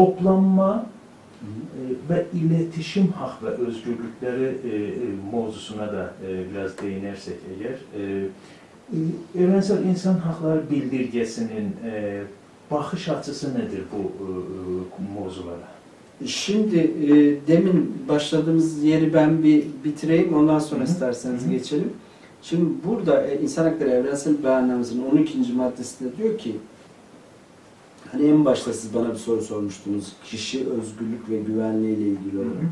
toplanma e, ve iletişim hak ve özgürlükleri e, e, mevzusuna da e, biraz değinersek eğer, e, evrensel insan hakları bildirgesinin e, bakış açısı nedir bu e, e, mevzulara? Şimdi e, demin başladığımız yeri ben bir bitireyim ondan sonra Hı hı. isterseniz Hı hı. geçelim. Şimdi burada e, İnsan Hakları Evrensel Beyannamesi'nin 12. maddesinde diyor ki hani en başta siz bana bir soru sormuştunuz kişi özgürlük ve güvenliği ile ilgili olarak.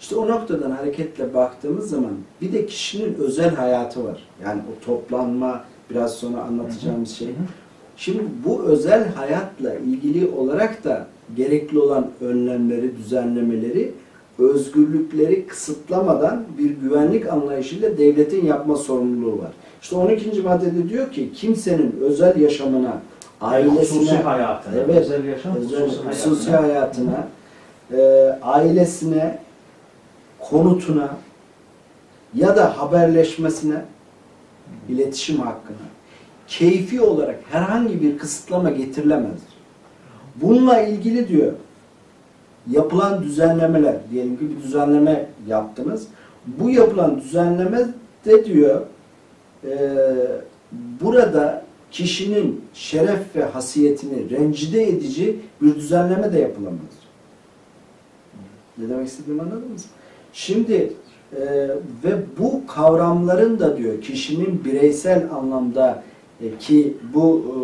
İşte o noktadan hareketle baktığımız zaman bir de kişinin özel hayatı var. Yani o toplanma biraz sonra anlatacağımız şey. Şimdi bu özel hayatla ilgili olarak da gerekli olan önlemleri, düzenlemeleri, özgürlükleri kısıtlamadan bir güvenlik anlayışıyla devletin yapma sorumluluğu var. İşte 12. maddede diyor ki kimsenin özel yaşamına, Hususi ailesine, hayatına, Evet. özel yaşam, özel, hususi hususi hayatına. hayatına, e, ailesine, konutuna ya da haberleşmesine, iletişim hakkına keyfi olarak herhangi bir kısıtlama getirilemez. Bununla ilgili diyor yapılan düzenlemeler, diyelim ki bir düzenleme yaptınız. Bu yapılan düzenleme de diyor e, burada kişinin şeref ve hasiyetini rencide edici bir düzenleme de yapılamaz. Ne demek istediğimi anladınız mı? Şimdi e, ve bu kavramların da diyor kişinin bireysel anlamda e, ki bu e,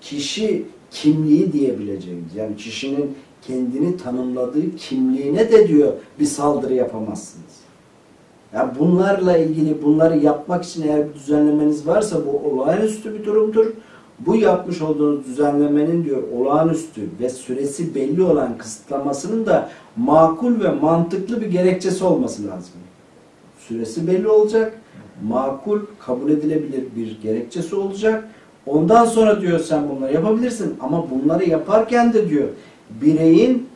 kişi kimliği diyebileceğimiz yani kişinin kendini tanımladığı kimliğine de diyor bir saldırı yapamazsınız. Yani bunlarla ilgili bunları yapmak için eğer bir düzenlemeniz varsa bu olağanüstü bir durumdur. Bu yapmış olduğunuz düzenlemenin diyor olağanüstü ve süresi belli olan kısıtlamasının da makul ve mantıklı bir gerekçesi olması lazım. Süresi belli olacak, makul, kabul edilebilir bir gerekçesi olacak. Ondan sonra diyor sen bunları yapabilirsin ama bunları yaparken de diyor bireyin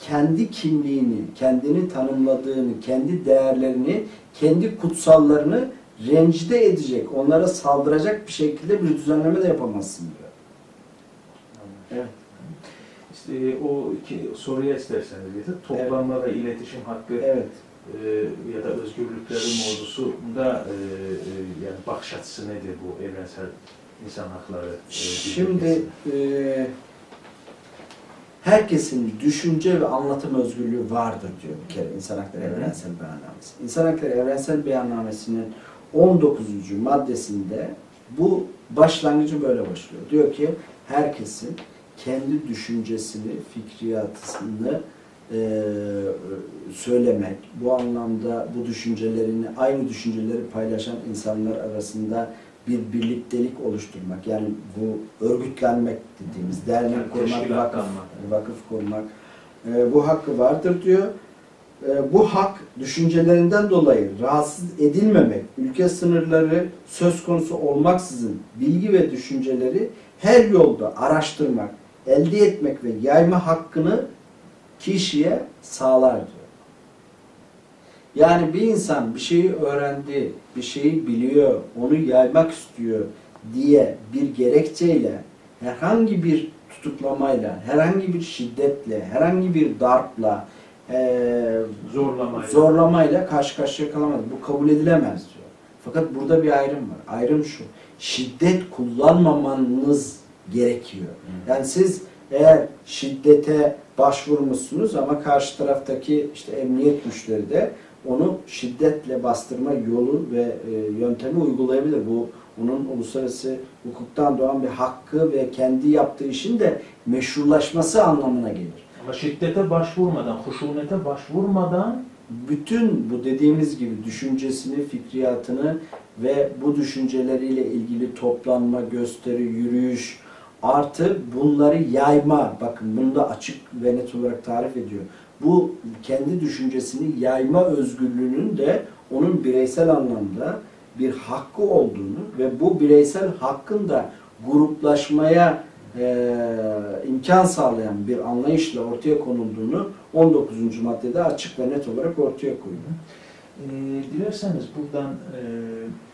kendi kimliğini, kendini tanımladığını, kendi değerlerini, kendi kutsallarını rencide edecek, onlara saldıracak bir şekilde bir düzenleme de yapamazsın diyor. Evet. İşte o iki soruya isterseniz getir. Toplanma ve iletişim hakkı Evet. e, ya da özgürlükleri mevzusunda e, e, yani bakış açısı nedir bu evrensel insan hakları? e, Şimdi e, herkesin düşünce ve anlatım özgürlüğü vardır diyor bir kere İnsan Hakları. Evrensel Beyannamesi. İnsan Hakları Evrensel Beyannamesi'nin 19. maddesinde bu başlangıcı böyle başlıyor. Diyor ki herkesin kendi düşüncesini, fikriyatını e, söylemek, bu anlamda bu düşüncelerini, aynı düşünceleri paylaşan insanlar arasında bir birliktelik oluşturmak, yani bu örgütlenmek dediğimiz, dernek Yani kurmak, vakıf, kurmak. vakıf kurmak, e, bu hakkı vardır diyor. E, bu hak düşüncelerinden dolayı rahatsız edilmemek, ülke sınırları söz konusu olmaksızın bilgi ve düşünceleri her yolda araştırmak, elde etmek ve yayma hakkını kişiye sağlar diyor. Yani bir insan bir şeyi öğrendi, bir şeyi biliyor, onu yaymak istiyor diye bir gerekçeyle herhangi bir tutuklamayla, herhangi bir şiddetle, herhangi bir darpla, eee Zorlamayla. zorlamayla karşı karşıya kalamaz. Bu kabul edilemez diyor. Fakat burada bir ayrım var. Ayrım şu. Şiddet kullanmamanız gerekiyor. Yani siz eğer şiddete başvurmuşsunuz ama karşı taraftaki işte emniyet güçleri de onu şiddetle bastırma yolu ve e, yöntemi uygulayabilir. Bu onun uluslararası hukuktan doğan bir hakkı ve kendi yaptığı işin de meşrulaşması anlamına gelir. Ama şiddete başvurmadan, huşunete başvurmadan bütün bu dediğimiz gibi düşüncesini, fikriyatını ve bu düşünceleriyle ilgili toplanma, gösteri, yürüyüş artı bunları yayma, bakın bunu da açık ve net olarak tarif ediyor. Bu kendi düşüncesini yayma özgürlüğünün de onun bireysel anlamda bir hakkı olduğunu ve bu bireysel hakkın da gruplaşmaya e, imkan sağlayan bir anlayışla ortaya konulduğunu 19. maddede açık ve net olarak ortaya koyuyor. e, dilerseniz buradan e,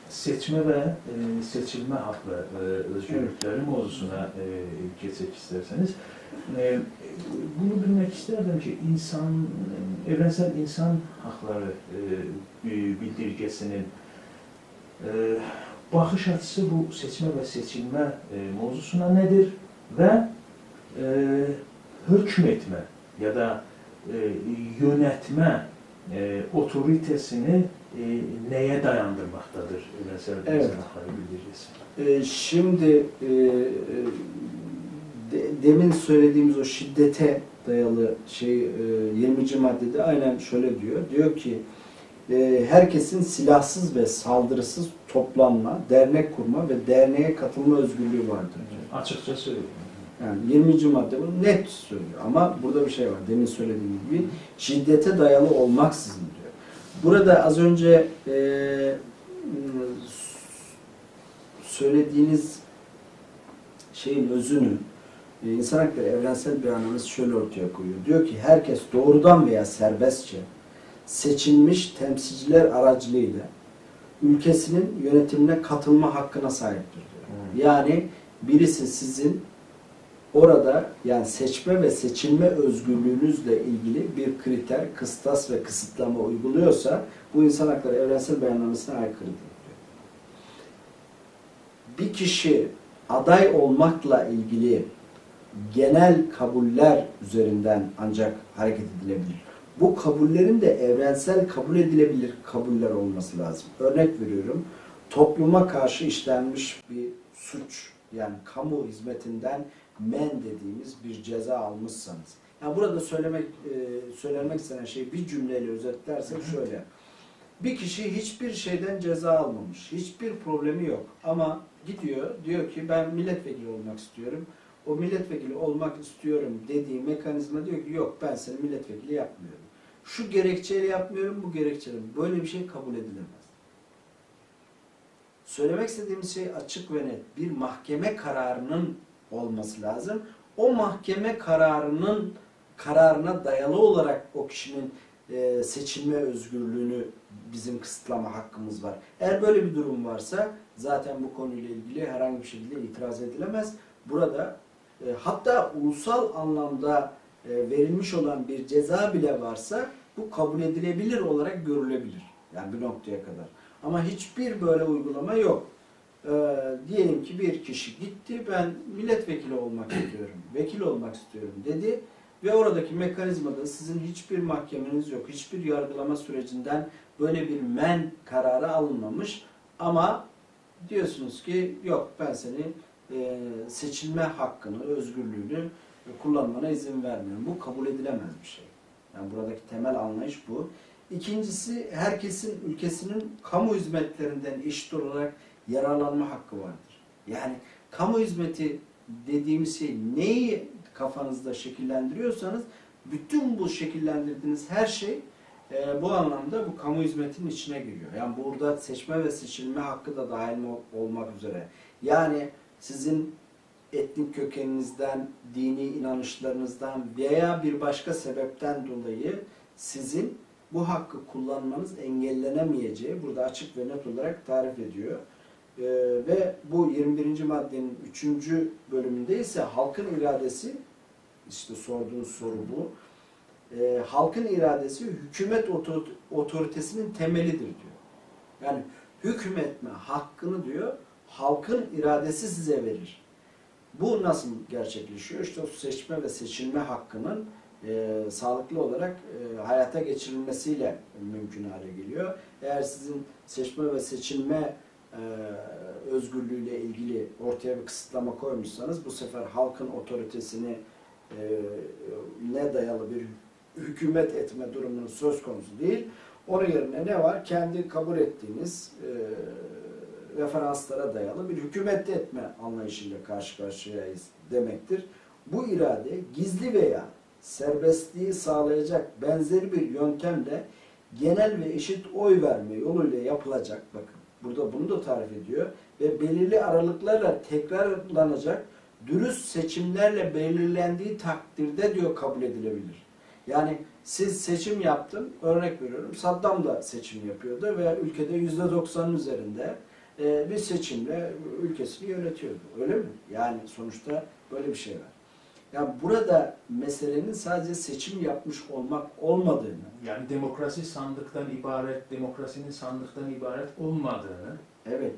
seçme ve e, seçilme haklı e, özgürlükleri mevzusuna e, geçmek isterseniz. E, bunu isterdim ki insan, evrensel insan hakları e, bildirgesinin e, bakış açısı bu seçme ve seçilme e, mevzusuna nedir ve e, hükmetme ya da e, yönetme e, otoritesini e, neye dayandırmaktadır evrensel Evet. insan hakları bildirgesi? Ee, şimdi e, e, de- demin söylediğimiz o şiddete dayalı şey e, 20. maddede aynen şöyle diyor. Diyor ki e, herkesin silahsız ve saldırısız toplanma, dernek kurma ve derneğe katılma özgürlüğü vardır diyor. Açıkça söyleyeyim. Yani 20. madde bunu net söylüyor. Ama burada bir şey var. Demin söylediğim gibi şiddete dayalı olmaksızın diyor. Burada az önce e, söylediğiniz şeyin özünü insan hakları evrensel bir analiz şöyle ortaya koyuyor. Diyor ki herkes doğrudan veya serbestçe seçilmiş temsilciler aracılığıyla ülkesinin yönetimine katılma hakkına sahiptir diyor. Yani birisi sizin orada yani seçme ve seçilme özgürlüğünüzle ilgili bir kriter, kıstas ve kısıtlama uyguluyorsa bu insan hakları evrensel beyannamesine aykırıdır. diyor. Bir kişi aday olmakla ilgili genel kabuller üzerinden ancak hareket edilebilir. Bu kabullerin de evrensel kabul edilebilir kabuller olması lazım. Örnek veriyorum. Topluma karşı işlenmiş bir suç yani kamu hizmetinden men dediğimiz bir ceza almışsanız. Yani burada söylemek e, söylenmek istenen şey bir cümleyle özetlersek şöyle. Bir kişi hiçbir şeyden ceza almamış. Hiçbir problemi yok. Ama gidiyor diyor ki ben milletvekili olmak istiyorum. O milletvekili olmak istiyorum dediği mekanizma diyor ki yok ben seni milletvekili yapmıyorum. Şu gerekçeyle yapmıyorum, bu gerekçeyle. Böyle bir şey kabul edilemez. Söylemek istediğimiz şey açık ve net. Bir mahkeme kararının olması lazım. O mahkeme kararının kararına dayalı olarak o kişinin e, seçilme özgürlüğünü bizim kısıtlama hakkımız var. Eğer böyle bir durum varsa zaten bu konuyla ilgili herhangi bir şekilde itiraz edilemez. Burada e, hatta ulusal anlamda e, verilmiş olan bir ceza bile varsa bu kabul edilebilir olarak görülebilir. Yani bir noktaya kadar. Ama hiçbir böyle uygulama yok. Ee, diyelim ki bir kişi gitti ben milletvekili olmak istiyorum, vekil olmak istiyorum dedi ve oradaki mekanizmada sizin hiçbir mahkemeniz yok, hiçbir yargılama sürecinden böyle bir men kararı alınmamış ama diyorsunuz ki yok ben seni e, seçilme hakkını, özgürlüğünü kullanmana izin vermiyorum. Bu kabul edilemez bir şey. Yani buradaki temel anlayış bu. İkincisi herkesin ülkesinin kamu hizmetlerinden eşit olarak yararlanma hakkı vardır. Yani kamu hizmeti dediğimiz şey neyi kafanızda şekillendiriyorsanız bütün bu şekillendirdiğiniz her şey e, bu anlamda bu kamu hizmetinin içine giriyor. Yani burada seçme ve seçilme hakkı da dahil ol- olmak üzere. Yani sizin etnik kökeninizden, dini inanışlarınızdan veya bir başka sebepten dolayı sizin bu hakkı kullanmanız engellenemeyeceği burada açık ve net olarak tarif ediyor. Ee, ve bu 21. maddenin 3. bölümünde ise halkın iradesi, işte sorduğunuz soru bu. Ee, halkın iradesi hükümet otor- otoritesinin temelidir diyor. Yani hükmetme hakkını diyor halkın iradesi size verir. Bu nasıl gerçekleşiyor? İşte o seçme ve seçilme hakkının e, sağlıklı olarak e, hayata geçirilmesiyle mümkün hale geliyor. Eğer sizin seçme ve seçilme e, özgürlüğüyle ilgili ortaya bir kısıtlama koymuşsanız bu sefer halkın otoritesini e, ne dayalı bir hükümet etme durumunun söz konusu değil. Onun yerine ne var? Kendi kabul ettiğiniz e, referanslara dayalı bir hükümet etme anlayışıyla karşı karşıyayız demektir. Bu irade gizli veya serbestliği sağlayacak benzeri bir yöntemle genel ve eşit oy verme yoluyla yapılacak bakın. Burada bunu da tarif ediyor ve belirli aralıklarla tekrarlanacak dürüst seçimlerle belirlendiği takdirde diyor kabul edilebilir. Yani siz seçim yaptın, örnek veriyorum Saddam da seçim yapıyordu ve ülkede %90'ın üzerinde e, bir seçimle ülkesini yönetiyordu. Öyle mi? Yani sonuçta böyle bir şey var. Yani burada meselenin sadece seçim yapmış olmak olmadığını, Yani demokrasi sandıktan ibaret, demokrasinin sandıktan ibaret olmadığını, evet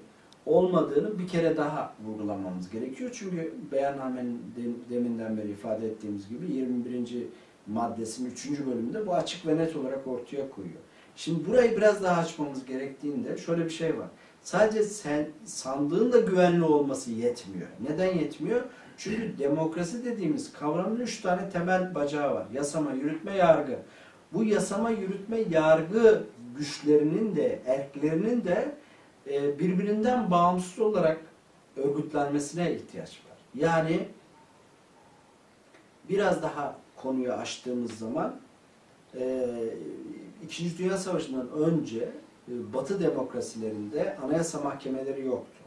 olmadığını bir kere daha vurgulamamız gerekiyor. Çünkü beyannamenin dem- deminden beri ifade ettiğimiz gibi 21. maddesinin 3. bölümünde bu açık ve net olarak ortaya koyuyor. Şimdi burayı biraz daha açmamız gerektiğinde şöyle bir şey var. Sadece sen sandığın da güvenli olması yetmiyor. Neden yetmiyor? Çünkü demokrasi dediğimiz kavramın üç tane temel bacağı var. Yasama, yürütme, yargı. Bu yasama, yürütme, yargı güçlerinin de, erklerinin de e, birbirinden bağımsız olarak örgütlenmesine ihtiyaç var. Yani biraz daha konuyu açtığımız zaman e, İkinci Dünya Savaşı'ndan önce Batı demokrasilerinde anayasa mahkemeleri yoktu.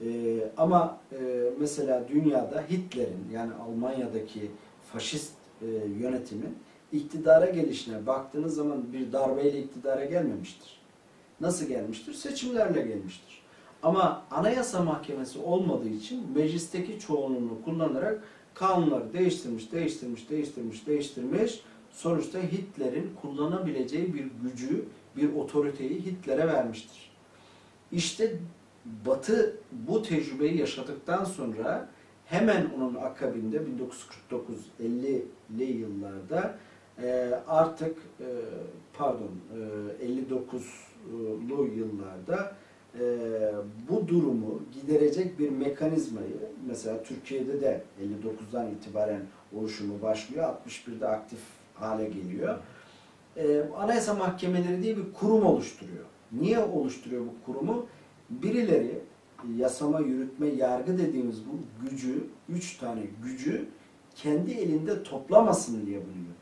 E, ama e, mesela dünyada Hitler'in yani Almanya'daki faşist e, yönetimin iktidara gelişine baktığınız zaman bir darbeyle iktidara gelmemiştir. Nasıl gelmiştir? Seçimlerle gelmiştir. Ama anayasa mahkemesi olmadığı için meclisteki çoğunluğunu kullanarak kanunları değiştirmiş, değiştirmiş, değiştirmiş, değiştirmiş. Sonuçta Hitler'in kullanabileceği bir gücü, bir otoriteyi Hitler'e vermiştir. İşte Batı bu tecrübeyi yaşadıktan sonra hemen onun akabinde 1949-50'li yıllarda e, artık e, pardon e, 59'lu yıllarda e, bu durumu giderecek bir mekanizmayı mesela Türkiye'de de 59'dan itibaren oluşumu başlıyor. 61'de aktif hale geliyor. E, Anayasa Mahkemeleri diye bir kurum oluşturuyor. Niye oluşturuyor bu kurumu? Birileri yasama, yürütme, yargı dediğimiz bu gücü, üç tane gücü kendi elinde toplamasın diye bunu yapıyor.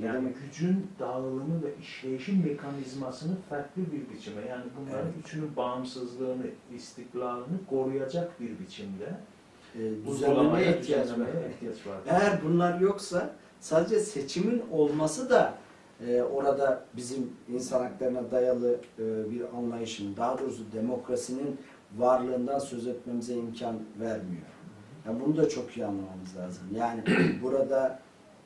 Yani demek? gücün dağılımı ve işleyişin mekanizmasını farklı bir biçime, yani bunların Evet. üçünün bağımsızlığını, istiklalını koruyacak bir biçimde E, düzenlemeye uygulamaya, ihtiyaç var. düzenlemeye ihtiyaç var. Eğer bunlar yoksa sadece seçimin olması da e, orada bizim insan haklarına dayalı e, bir anlayışın, daha doğrusu demokrasinin varlığından söz etmemize imkan vermiyor. Yani bunu da çok iyi anlamamız lazım. Yani burada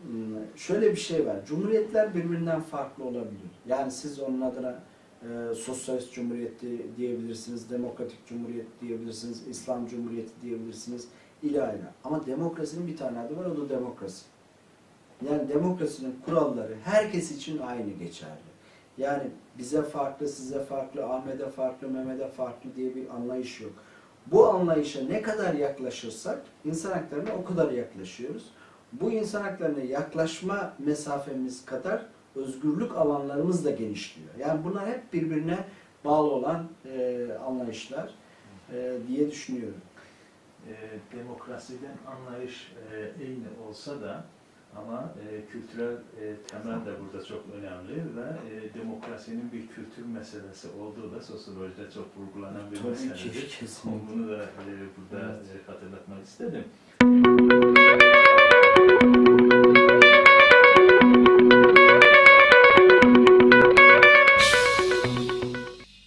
m, şöyle bir şey var. Cumhuriyetler birbirinden farklı olabilir. Yani siz onun adına e, sosyalist cumhuriyeti diyebilirsiniz, demokratik cumhuriyet diyebilirsiniz, İslam cumhuriyeti diyebilirsiniz, ilahi. Ama demokrasinin bir tane adı var, o da demokrasi. Yani demokrasinin kuralları herkes için aynı geçerli. Yani bize farklı, size farklı, Ahmet'e farklı, Mehmet'e farklı diye bir anlayış yok. Bu anlayışa ne kadar yaklaşırsak insan haklarına o kadar yaklaşıyoruz. Bu insan haklarına yaklaşma mesafemiz kadar özgürlük alanlarımız da genişliyor. Yani bunlar hep birbirine bağlı olan e, anlayışlar e, diye düşünüyorum. e, demokrasiden anlayış e, aynı olsa da ama e, kültürel e, temel de burada çok önemli ve e, demokrasinin bir kültür meselesi olduğu da sosyolojide çok vurgulanan bir meseledir. Bunu da e, burada e, hatırlatmak istedim.